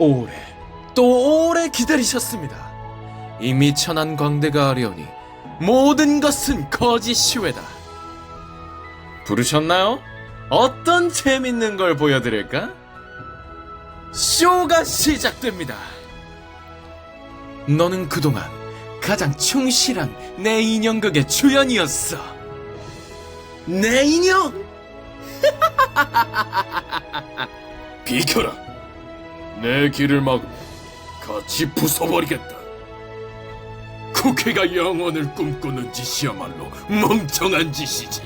오래 또 오래 기다리셨습니다. 이미 천한 광대가 아려오니 모든 것은 거짓이외다. 부르셨나요? 어떤 재밌는 걸 보여드릴까? 쇼가 시작됩니다. 너는 그동안 가장 충실한 내 인형극의 주연이었어. 내 인형? 비켜라. 내 길을 막으면 같이 부숴버리겠다. 국회가 영원을 꿈꾸는 짓이야말로 멍청한 짓이지.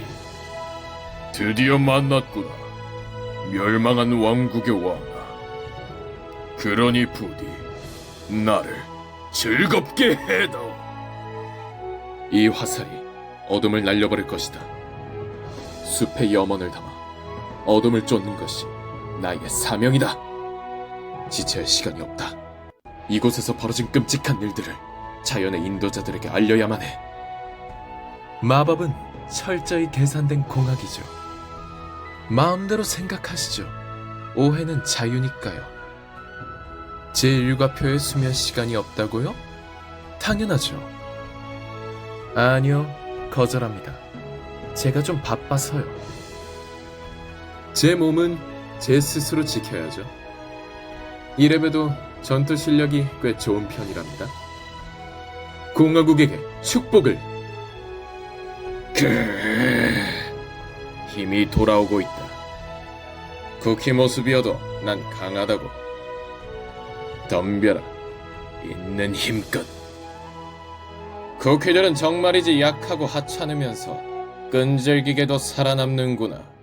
드디어 만났구나. 멸망한 왕국의 왕아. 그러니 부디 나를 즐겁게 해다오. 이 화살이 어둠을 날려버릴 것이다. 숲의 염원을 담아 어둠을 쫓는 것이 나의 사명이다. 지체할 시간이 없다. 이곳에서 벌어진 끔찍한 일들을 자연의 인도자들에게 알려야만 해. 마법은 철저히 계산된 공학이죠. 마음대로 생각하시죠. 오해는 자유니까요. 제 일과표의 수면 시간이 없다고요? 당연하죠. 아니요, 거절합니다. 제가 좀 바빠서요. 제 몸은 제 스스로 지켜야죠. 이래봬도 전투 실력이 꽤 좋은 편이랍니다. 공화국에게 축복을 그... 힘이 돌아오고 있다. 쿠키 모습이어도 난 강하다고. 덤벼라. 있는 힘껏. 쿠키들은 정말이지 약하고 하찮으면서 끈질기게도 살아남는구나.